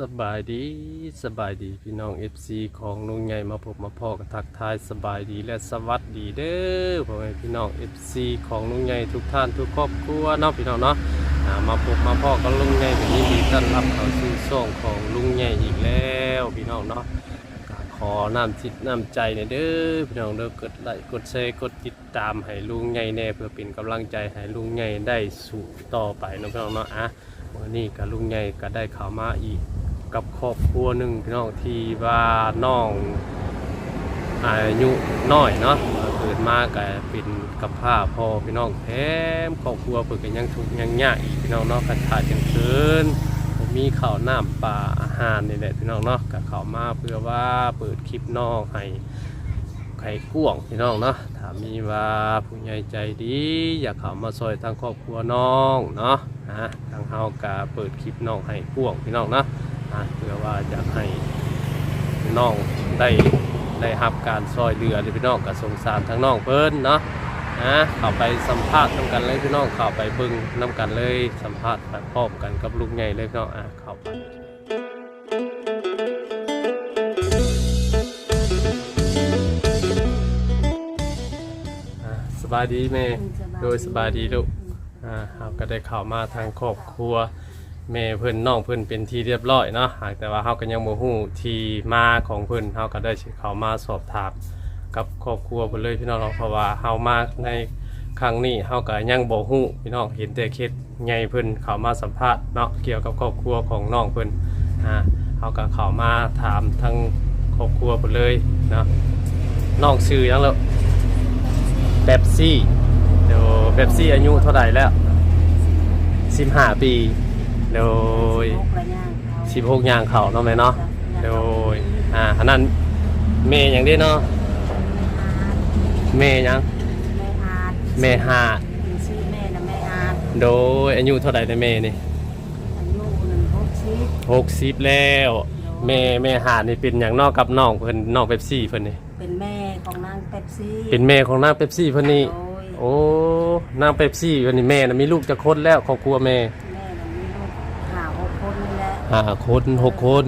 สบายดีสบายดีพี่น้อง FC ของลุงใหญ่มาพบมาพ่อกับทักทายสบายดีและสวัสดีเด้อพ่อแม่พี่น้อง FC ของลุงใหญ่ทุกท่านทุกครอบครัวเนาะพี่น้องเนาะมาพบมาพ่อกับลุงใหญ่แบบนี้ดีต้อนรับเข้าสู่ช่องของลุงใหญ่อีกแล้วพี่น้องเนาะขอน้ำจิตน้ำใจในอยเด้อพี่น้องเด้อกดไลค์กดแชร์กดติดตามให้ลุงใหญ่แน่เพื่อเป็นกำลังใจให้ลุงใหญ่ได้สู่ต่อไปเนาะพี่น้องเนาะอะวันนี้กับลุงใหญ่ก็ได้เข้ามาอีก กับครอบครัวหนึ่งพี่น้องที่ว่าน้องอายุน้อยเนาะเกิดมาก็เป็นกับผ้าพอพี่น้องแถมครอบครัวเปิดกันยังทุกยังยากอีกพี่น้องเนาะกันขาดกันเกินมีข้าวน้ำปลาอาหารนี่แหละพี่น้องเนาะก็เข้ามาเพื่อว่าเปิดคลิปน้องให้ไข่ก่วงพี่น้องเนาะถามมีว่าผู้ใหญ่ใจดี อยากเข้ามาซอยทางครอบครัวน้องเนาะฮะทางเฮากะเปิดคลิปน้องให้ก่วงพี่น้องเนาะ ฮะเพื่อว่าอยากให้น้องได้ได้รับการซอยเรือเลยพี่น้องก็สงสารทางน้องเพิ่นเนาะฮะเข้าไปสัมภาษณ์นำกันเลยพี่น้องเข้าไปเบิ่งนำกันเลยสัมภาษณ์ไปพร้อมกันกับลูกใหญ่เลยพี่น้องอะเข้าไปอะสบายดีแม่โดยสบายดีลูกอ่าเราก็ได้เข้ามาทางครอบครัว แม่เพิ่นน้องเพิ่นเป็นที่เรียบร้อยเนาะหากแต่ว่าเฮาก็ยังบ่ฮู้ที่มาของเพิ่นเฮาก็ได้สิเข้ามาสอบถามกับครอบครัวเพิ่นเลยพี่น้องเนาะเพราะว่าเฮามาในครั้งนี้เฮาก็ยังบ่ฮู้พี่น้องเห็นแต่เคสใหญ่เพิ่นเข้ามาสัมภาษณ์เนาะเกี่ยวกับครอบครัวของน้องเพิ่นอ่าเฮาก็เข้ามาถามทั้งครอบครัวเพิ่นเลยเนาะน้องชื่อหยังแล้วเป๊ปซี่เดี๋ยวเป๊ปซี่อายุเท่าไหร่แล้ว15ปี โดย16ย่างเขาเนาะแม่เนาะโดยอ่าอันนั้นเมย์อย่างนี้เนาะเมย์หยังแม่อาดเมย์หาดชื่อแม่นะแม่อาดโดยอายุเท่าไหร่ในเมย์นี่อายุหนึ่งหกสิบหกสิบแล้วเมย์เมย์หาดนี่เป็นอย่างนอกกับน้องเพิ่นน้องเป๊ปซี่เพิ่นนี่เป็นแม่ของนางเป๊ปซี่เป็นแม่ของนางเป๊ปซี่เพิ่นนี่โดยโอ้นางเป๊ปซี่เพิ่นนี่แม่น่ะมีลูกจะคนแล้วครอบครัวแม่แม่น่ะมีลูกหาหก คนนี่แหละห้าคนหกคน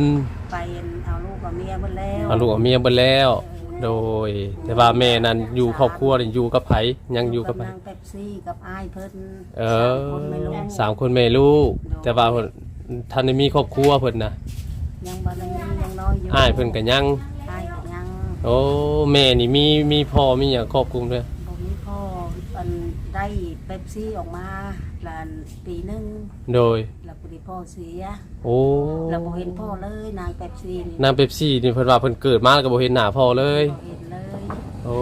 ไปเอาลูกกับเมียหมดแล้วเอาลูกเอาเมียเบิดแล้ว โดย แต่ว่าแม่นั้นอยู่ครอบครัวนี่อยู่กับไผยังอยู่กับไผ นางเป๊ปซี่กับอ้ายเพิ่นเออ สามคนไม่รู้สามคนแม่ลูก แต่ว่าเพิ่นท่านได้มีครอบครัวเพิ่นนะยังบ่ได้มียังน้อยอยู่อ้ายเพิ่นก็ยัง อ้ายก็ยังโอ้แม่นี่มีมีพ่อมีหยังครอบคลุมด้วยบ่มีพ่ออัน ได้เป๊ปซี่ออกมาลานปีหนึงโดย แล้วพอดีพ่อเสียโอ้เราบ่เห็นพ่อเลยนางเป๊ปซี่นี่นางเป๊ปซี่นี่เพิ่นว่าเพิ่นเกิดมาแล้วก็บ่เห็นหน้าพ่อเลย บ่เห็นเลยโอ้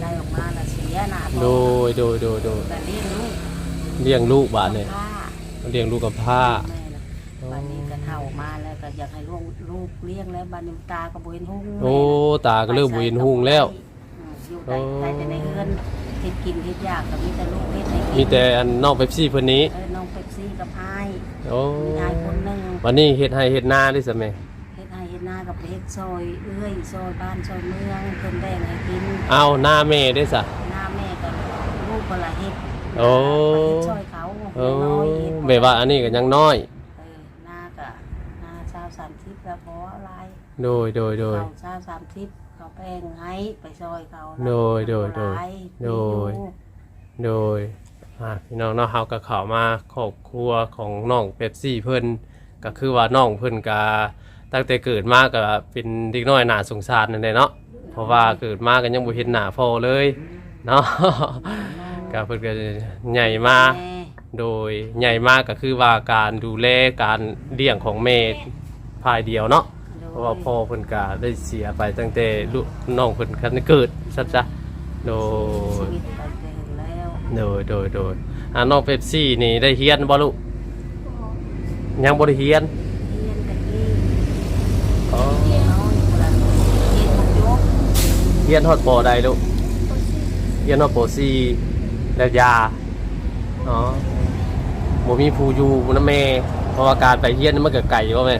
ได้ออกมาและเสียหน้าพ่อโดยโดยโดยโดยแต่เลี้ยงลูกเลี้ยงลูกบาดนี่ผ้าเลี้ยงลูกกับผ้า แม่น่ะบัดนี้ก็เฒ่ามาแล้วก็อยากให้ลูกลูกเลี้ยงแล้วบัดนี้ตาก็บ่เห็นหุ่งโอ้ ตาก็เริ่มบ่เห็นหุ่งแล้วอืมอยู่ได้ได้แต่ในเฮือนเฮ็ดกินเฮ็ดยากก็มีแต่ลูกเฮ็ดให้กินมีแต่อันน้องเป๊ปซี่เพิ่นนี้ เออน้องเป๊ปซี่กับอ้ายโอ้มีอ้ายคนหนึงวันนี้เฮ็ดให้เฮ็ดนาได้ซะแม่เฮ็ดให้เฮ็ดนากับเฮ็ดซอยเอื้อยซอยบ้านซอยเมืองเพิ่นแบ่งให้กินเอาหน้าแม่ได้ซะ หน้าแม่ก็ลูกก็ละเฮ็ดโอ้ก็เฮ็ดซอยเขาโอ้น้อยเฮ็ดแบบว่าอันนี้ก็ยังน้อย เออหน้าก็หน้าชาว30แล้วพออะไรโดยโดยโดย เขาชาว30 เขาแป้งให้ไปซอยเขานะโดยโดยโดยหลาโดย โดยอ่าพี่น้องเนาะเฮาก็เข้ามาครอบครัวของน้องเป๊ปซี่เพิ่นก็คือว่าน้องเพิ่นก็ตั้งแต่เกิดมาก็เป็นเด็กน้อยน่าสงสารนั่นแหละเนาะเพราะว่าเกิดมาก็ยังบ่เห็นหน้าพ่อเลยเนาะก็เพิ่นก็ใหญ่มาแม่โดยใหญ่มากก็คือว่าการดูแลการเลี้ยงของแม่ภายเดียวเนาะเพ ราะว่าพ่อเพิ่นก็ได้เสียไปตั้งแต่ลูกน้องเพิ่นคันเกิดซะจ้ะโดชียวิตไปเดินแล้วโดยโดยโดยอ่าน้องเป๊ปซี่นี่ได้เฮียนบ่ลูกยังบ่ได้เฮียนเรียนตะกี้อ๋อเรียนน้อยคนละเรียนมันยกเฮียนฮอดปอใดลูกเฮียนฮอดปอซี่แล้วยาอ๋อบ่มีผู้อยู่บ่นำแม่เพราะว่าการไปเฮียนมันก็ไกลบ่แม่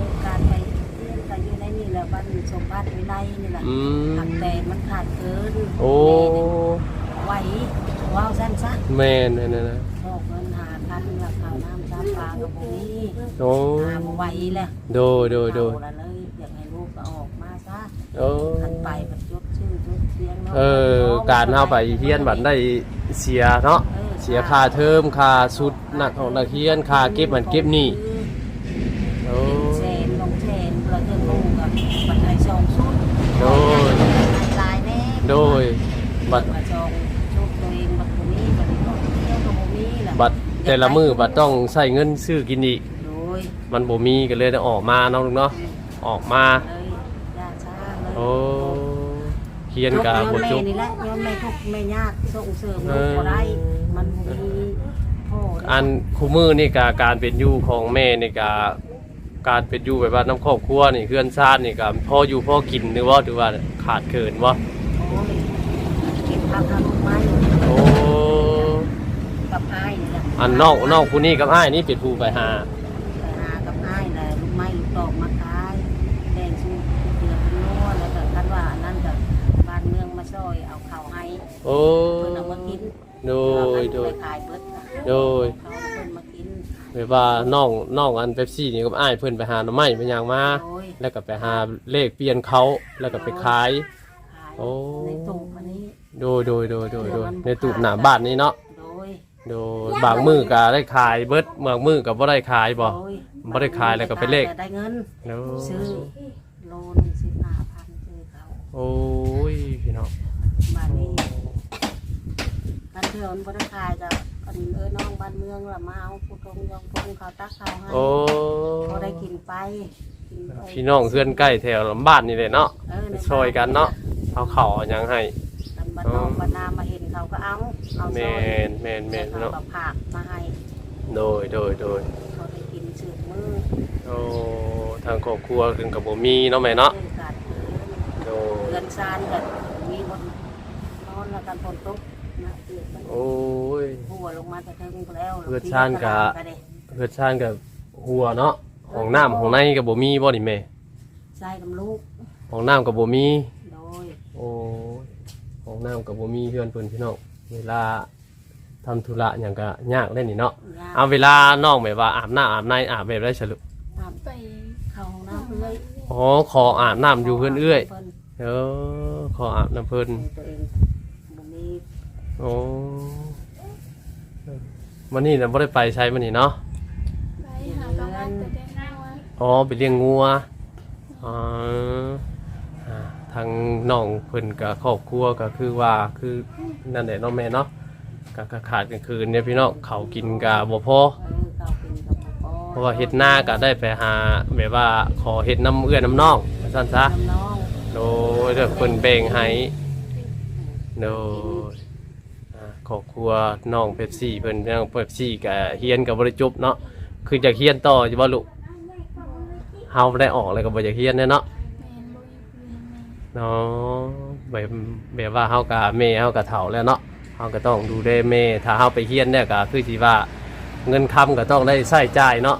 ไลนี่แหละอืม หักแต่มันขาดเกินโอ้ไหวว้าวสั้นซะแม่นนั่นน่ะพอกเงินหาพันหลักข่าวน้ำซ้ำปลากับบ่มีโอ้หาบ่ไหวแล้วโดยโดยโดยเอาละเลยอยากให้ลูกก็ออกมาซะโอ้คันไปมันจดชื่อจดเสียงเนาะเออการเฮาไปเฮียนบัดได้เสียเนาะเสียค่าเทอมค่าชุดนักของนักเรียนค่าเก็บมันเก็บนี่โอ้ เชนลงเชนเราจะลูกกับปัจจัยสองชุด โดย ลายแน่ โดยบัดมาจองชุดตัวเองบัดบ่มีบัดนี้ก็เที่ยวกับบ่มีล่ะบัดแต่ละมือบัดต้องใช้เงินซื้อกินอีก โดยมันบ่มีก็เลยได้ออกมาเนาะลูกเนาะออกมาเลยยาช้าเลยโอ้เขียนกาบ่แม่จบนี่แหละย้อนแม่ทุกข์แม่ยากส่งเสริมเอลูกอบ่ได้มันบ่มีพ่อได้อันคู่มือนี่กาการเป็นอยู่ของแม่นี่กาการเป็นอยู่แบบว่าน้ำครอบครัวนี่เพื่อนชาตินี่ก็พออยู่พอกินหรือว่าหรือว่าขาดเกินบ่โอ้ย เก็บผักทำลูกไม้โอ้กับอ้ายนี่แหละอันนอกนอกผู้นี้กับอ้ายนี่เป็นผู้ไปหาไปหากับอ้ายแหละลูกไม้ลูกตอกมาขายแดงชูเดือดเป็นนัวแล้วก็คันว่าอันนั้นก็บ้านเมืองมาช่วยเอาข้าวให้โอ้เพิ่นเอามากินโดยโดยไปขายเบิดโดย เขาเอาเพิ่นมากินแบบว่าน้องน้องอันเป๊ปซี่นี่กับอ้ายเพิ่นไปหาหน่อไม้เป็นอย่างมาโอ้ยแล้วก็ไปหาเลขเปลี่ยนเขาแล้วก็ไปขายขาย โอ้ในตู้อันนี้โดยโดยโดยโดยโดยในตู้หน้าบ้านนี่เนาะโดยโดยบางมือก็ได้ขายเบิดบางมือก็บ่ได้ขายบ่โอ้ยบ่ได้ขายแล้วก็ไปเลข ได้เงินโดซื้อยโลหนึงสิบห้าพันซื้อเขาโอ้ยพี่น้องบ้านนี้กันเถื่อนบ่ได้ขายก็อันเออน้องบ้านเมืองละมาเอาผู้ทงยองพงเขาตักเขาให้โอ้พอได้กินไปกินไปพี่น้องเพื่อนใกล้แถวลำบ้านนี่เลยเนาะเออในช่วยกันเนาะ เอาเข่าวเอาหยังให้อันบ้านน้องบ้านนามาเห็นเขาก็เอาเอาแมซอยนแมนแมนเขาเนาะก็ผักมาให้โดยโดยโดยเขาได้กินสืบมือโอ้ทางครอบครัวถึงกับบ่มีเนาะแม่เนาะเรื่องการเโดยรือนซานกันมีคนนอนแล้วกันฝนตกนะเปียกมันโอ้ย หัวลงมาจะถึงแล้วเรือนชานกะ เพื่อนชานกับหัวเนาะห้องน้ำห้องในกับบ่มีบ่นี่แม่ใช่น้ำลูกห้องน้ำกับบ่มี โดยโอ้ยห้องน้ำกับบ่มีเพื่อนเพิ่นพี่น้องเวลาทำธุระหยังก็ยากเล่นนี่เนาะยาเอาเวลาน้องแบบว่าอาบน้ำอาบในอาบแบบได้ฉลุตามไปเข้าห้องน้ำเลยอ๋อขออาบน้ำอยู่เพื่อนเอื้อยพิ่นเออขออาบน้ำเพิ่นตัวเองบ่มีโอ้มันนี่นะบ่ได้ไปใช้มันนี่เนาะไปหากำลังจะได้นั่งวะอ๋อไปเลี้ยงงัวอ๋ออ่า ทางน้องเพิ่นกับครอบครัวก็คือว่าคือนั่นแหละเน้องแม่เนาะก็ก็ขาดกันคืนเนี่ยพี่น้องเขาวกินก็บ่พอเออเข้ากินกับพ่อเพราะว่าเฮ็ดหน้าก็ได้ไปหาแบบว่าขอเฮ็ดน้ำเอื้อน้ำน้องว่าซั่นซะน้ำน้องโดยเด้อเพิ่นแบ่งให้โดยอ่าครอบครัวน้องเป๊ปซี่เพิ่นน้องเป๊ปซี่ก็เฮียนก็บ่ได้จบเนาะคืออยากเฮียนต่ออยู่บ่ลูกเฮาบ่ได้ออกเลยก็บ่อยากเฮียนแน่เนาะ แมนบุยบุยแมน เนาะแบบแบบว่าเฮาก็แม่เฮาก็เฒ่าแล้วเนาะเฮาก็ต้องดูแลแม่ถ้าเฮาไปเฮียนเนี่ยก็คือสิว่าเงินคำก็ต้องได้ใช้จ่ายเนาะ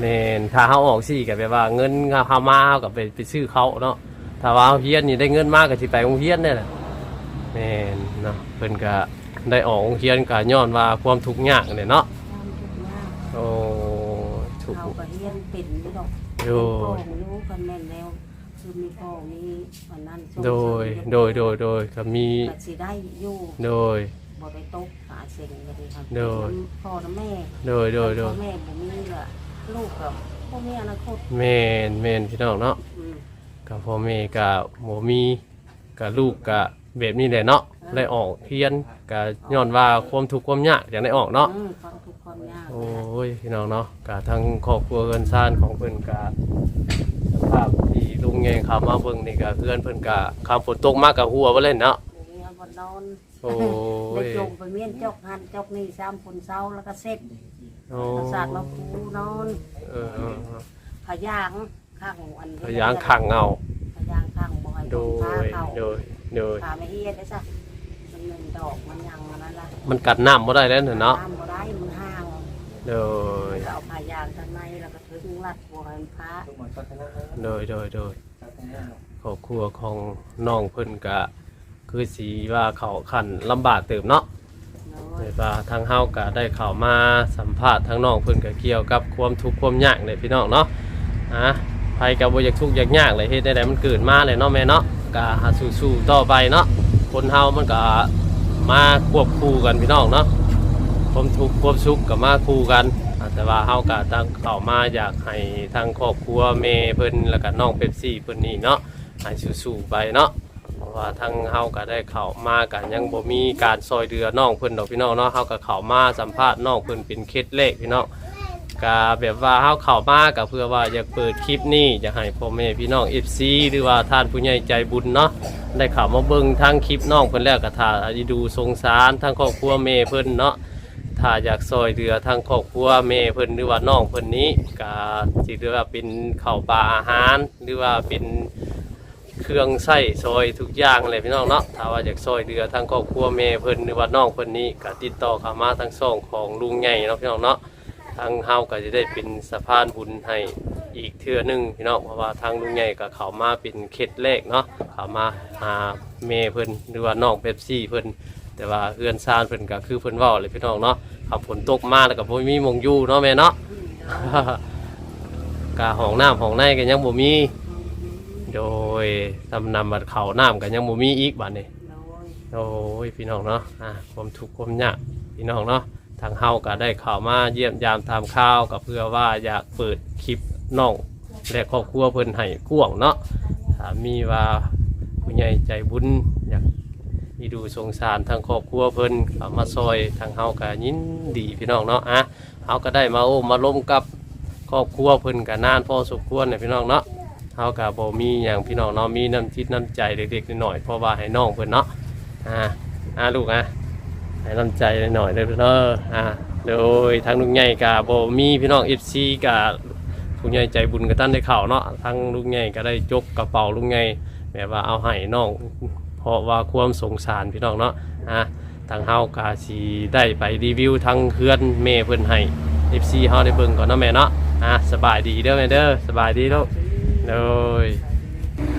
แม่นถ้าเขาออกสี่ก็แบบว่าเงินเขามาเขาก็ไปไปซื้อเขาเนาะถ้าว่าเขาเฮียนนี่ได้เงินมากก็สิไปโรงเรียนนี่แหละแม่นเนาะเพิ่นก็ได้ออกโรงเรียนก็ย้อนว่าความทุกข์ยากเนี่ยเนาะความทุกข์ยากโอ้ทุกข์เขาก็เฮียนเป็นนี่ดอกโดยเป็นพ่อรู้กันแม่นแล้ว คือมีพ่อมีวันนั้นส่งโดย เสริมโดย โดย โดยก็มี ก็สิได้อยู่โดย บ่ได้ตกหาเซ็งก็ดีครับโดย พ่อและแม่โดย โดย โดพ่อย แม่บ่มีละลูกกับพ่อแม่อนาคตแม่นแม่นพี่น้องเนาะอืมกับพ่อแม่ก็บ่มีกับลูกก็แบบนี้แหละเนาะได้ออกเรียนก็ย้อนว่าความทุกข์ความยากอย่างได้ออกเนาะ อืมความทุกข์ความยากโอ้ยพี่น้องเนาะกะทั้งครอบครัวเงินซ่านของเพิ่นกะ สภาพที่ลุงแงงเขามาเบิ่งนี่กะเพื่อนเพิ่นกะคำฝนตกมากกะหัวบ่เล่นเนาะบ่มีบ่นอนโอ้ยได้จงไปเมียนจกหันจกนี่ซ้ำฝนเช้าแล้วก็เสร็จโอ้ประสาทมาคูนอนเออเออเออขยางข้างอันพยางขังเอาขยางข้างบ่ให้โดพายเข้าโดยโดยพาไม่เฮียได้ซะมันหนึ่งดอกมันยังอันนั้นล่ะมันกัดน้ำบ่ได้แล้วเนาะน้ำบ่ได้มันห่าง โดยเอาพายางข้างในแล้วก็ถึงรัดบัวมันพาโดยโดยโดยครอบครัวของน้องเพิ่นกะ คือสีว่าเขาขันลำบากเติบเนาะโดยเว่าทางเฮาก็ได้เข้ามาสัมภาษณ์ทางน้องเพิ่นก็เกี่ยวกับความทุกข์ความยากเลยพี่น้องเนาะอะไผก็บ่อยากทุกข์อยากยากเลยเฮ็ดได้ไดมันเกิดมาเลยเนาะแม่เนาะก็หาสู้ๆต่อไปเนาะคนเฮามันก็มาควบคู่กันพี่น้องเนาะ ความทุกข์ความสุขก็มาคู่กัน แต่ว่าเฮาก็ตั้งเข้ามาอยากให้ทางครอบครัวแม่เพิ่นแล้วก็น้องเป๊ปซี่เพิ่นนี่เนาะให้สู้ๆไปเนาะเพราะว่าทางเฮาก็ได้เข้ามากันยังบ่มีการซอยเรือน้องเพิ่นดอกพี่น้องเนาะเฮาก็เข้ามาสัมภาษณ์น้องเพิ่นเป็นเคสเลขพี่น้องก็แบบว่าเฮาเข้ามาก็เพื่อว่าอยากเปิดคลิปนี้อยากให้พ่อแม่พี่น้อง FC หรือว่าท่านผู้ใหญ่ใจบุญเนาะได้เข้ามาเบิ่งทางคลิปน้องเพิ่นแล้วก็ถ้าดูสงสารทางครอบครัวแม่เพิ่นเนาะ ถ้าอยากซอยเรือทางครอบครัวแม่เพิ่นหรือว่าน้องเพิ่นนี้ก็สิหรือว่าเป็นข้าวปลาอาหาร หรือว่าเป็นเครื่องใส้ซอยทุกอย่างเลยพี่น้องเนาะถ้าว่าอยากซอยเรือทางครอบครัวแม่เพิ่นหรือว่าน้องเพิ่นนี้ก็ติดต่อเข้ามาทางช่องของลุงใหญ่เนาะพี่น้องเนาะทางเฮาก็จะได้เป็นสะพานบุญให้อีกเทื่อนึงพี่น้องเพราะว่าทางลุงใหญ่ก็เข้ามาเป็นเคล็ดแรกเนาะเข้ามาหาแม่เพิ่นหรือว่าน้องเป๊ปซี่เพิ่น แต่ว่าเฮือนซานเพิ่นก็คือเพิ่นเว้าเลยพี่น้องเนาะขับฝนตกมาแล้วก็บ่มีหมองอยู่เนาะแม่เนาะกาห้องน้ำห้องในก็ยังบ่มี โดยตำนำบัดเขาน้ำกันยังบ่มีอีกบัดนี้โดยโอ้ยพี่น้องเนาะอะความทุกข์ความยากพี่น้องเนาะทางเฮาก็ได้ข่าวมาเยี่ยมยามตามข่าวก็เพื่อว่าอยากเปิดคลิปน้องและครอบครัวเพิ่นให้กว้างเนาะถ้ามีว่าผู้ใหญ่ใจบุญอยากีดูสงสารทางครอบครัวเพิ่นเข้ามาซอยทางเฮาก็ยินดีพี่น้องเนาะอะเฮาก็ได้มาโอ้มาล้มกับครอบครัวเพิ่นก็นานพอสมควรเนี่ยพี่น้องเนาะเฮากับบ่มีอย่างพี่น้องเนาะมีน้ำจิตน้ำใจเล็กๆน้อยๆเพราะว่าให้น้องเพิ่นเนาะอ่าอ่าลูกอะให้น้ำใจหน่อยๆเด้อเด้ออ่าโดยทางลุงใหญ่กับบ่มีพี่น้อง FC กับลุงใหญ่ใจบุญกับท่านได้ข่าวเนาะทางลุงใหญ่ก็ได้จกกระเป๋าลุงใหญ่แบบว่าเอาให้น้อง เพราะว่าความสงสารพี่น้องเนาะอ่าทางเฮาก็สิได้ไปรีวิวทางเฮือนแม่เพิ่อนให้ FC เฮาได้เบิ่งก่อนเนาะแม่เนาะอ่าสบายดีเด้อแม่เด้อสบายดีลูกเลย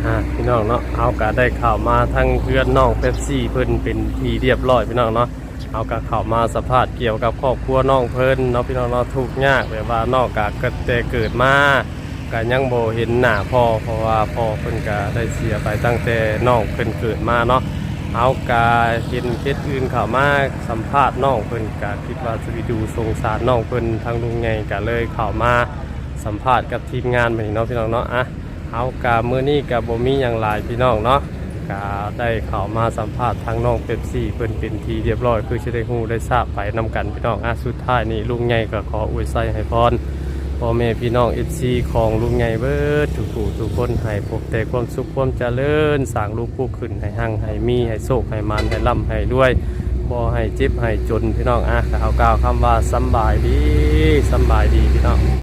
อ่าพี่น้องเนาะเอากะได้ข่าวมาทั้งเพื่อนน้องเป๊ปซี่เพิ่นเป็นทีเรียบร้อยพี่น้องเนาะเอากะข่าวมาสัมภาษณ์เกี่ยวกับครอบครัวน้องเพิ่นเนาะพี่น้องเนาะทุกข์ยากแบบว่าน้อกกะเกิดแต่เกิดมา ก็ยังบ่เห็นหน้าพ่อเพราะว่าพ่อเพิ่นก็ได้เสียไปตั้งแต่น้องเพิ่นเกิดมาเนาะเอากะเห็นเคสอื่นเข้ามาสัมภาษณ์น้องเพิ่นก็คิดว่าจะไปดูสงสารน้องเพิ่นทางลุงไงก็เลยเข้ามาสัมภาษณ์กับทีมงานไปเนาะพี่น้องเนาะอะเอากามือนี้กับบ่มีอย่างหลายพี่น้องเนาะกาได้เข้ามาสัมภาษณ์ทางน้องเป๊ปซี่เพิ่นเป็นทีเรียบร้อย คือสิได้ฮู้ได้ทราบไปนํกันพี่น้องอะสุดท้ายนี่ลุงใหญ่ก็ขออวยไส้ให้พร พ่อแม่พี่น้องเอฟซีของลุงไงเบิดทุกผู้ทุกคนให้พบแต่ความสุขความเจริญสร้างลูกผู้ขึ้นให้หั่งให้มีให้โศกให้มันให้ล่ำให้รวยบ่ให้เจ็บให้จนพี่น้องอะเอากล่าวคำว่าสบายดีสบายดีพี่น้อง